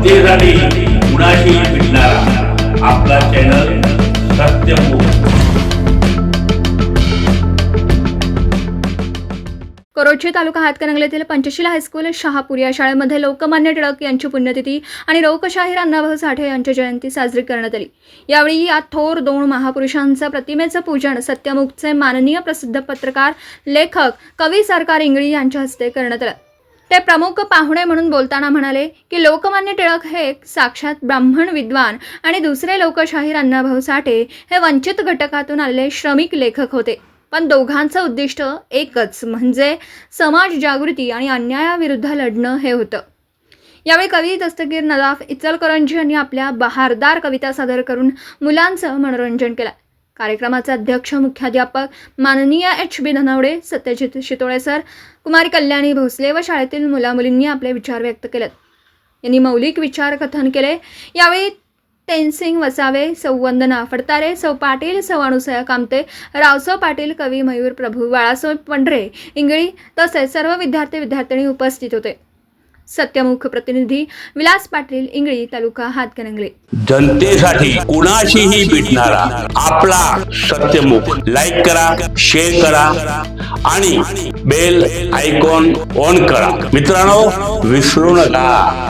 जनतेसाठी कुणाशी भेटणारा आपला चॅनल सत्यमुख करोची तालुका हातकणंगलेतील पंचशील हायस्कूल शहापूर या शाळेमध्ये लोकमान्य टिळक यांची पुण्यतिथी आणि लोकशाहीर अण्णाभाऊ साठे यांची जयंती साजरी करण्यात आली. यावेळी या थोर दोन महापुरुषांचं प्रतिमेचं पूजन सत्यमुखचे माननीय प्रसिद्ध पत्रकार लेखक कवी सरकार इंगळी यांच्या हस्ते करण्यात आलं. ते प्रमुख पाहुणे म्हणून बोलताना म्हणाले की लोकमान्य टिळक हे एक साक्षात ब्राह्मण विद्वान आणि दुसरे लोकशाहीर अण्णाभाऊ साठे हे वंचित घटकातून आलेले श्रमिक लेखक होते. पण दोघांचं उद्दिष्ट एकच म्हणजे समाज जागृती आणि अन्यायाविरुद्ध लढणं हे होतं. यावेळी कवी दस्तगीर नदाफ इचलकरंजी यांनी आपल्या बहारदार कविता सादर करून मुलांचं मनोरंजन केलं. कार्यक्रमाचे अध्यक्ष मुख्याध्यापक माननीय H B Dhanwade Satyajit Shitole sir कुमारी कल्याणी भोसले व शाळेतील मुलामुलींनी आपले विचार व्यक्त केलेत. यांनी मौलिक विचार कथन केले. यावेळी तेनसिंग वसावे सौ वंदना फडतारे सौ पाटील सौ अनुसया कामते रावसो पाटील कवी मयूर प्रभू बाळासाहेब पंढरे इंगळी तसेच सर्व विद्यार्थी विद्यार्थिनी उपस्थित होते. सत्यमुख प्रतिनिधी विलास पाटील इंगळी तालुका हातकणंगले. जनतेसाठी कुणाशीही भेटणारा आपला सत्यमुख लाईक करा शेअर करा आणि बेल आयकॉन ऑन करा. मित्रांनो विसरू नका.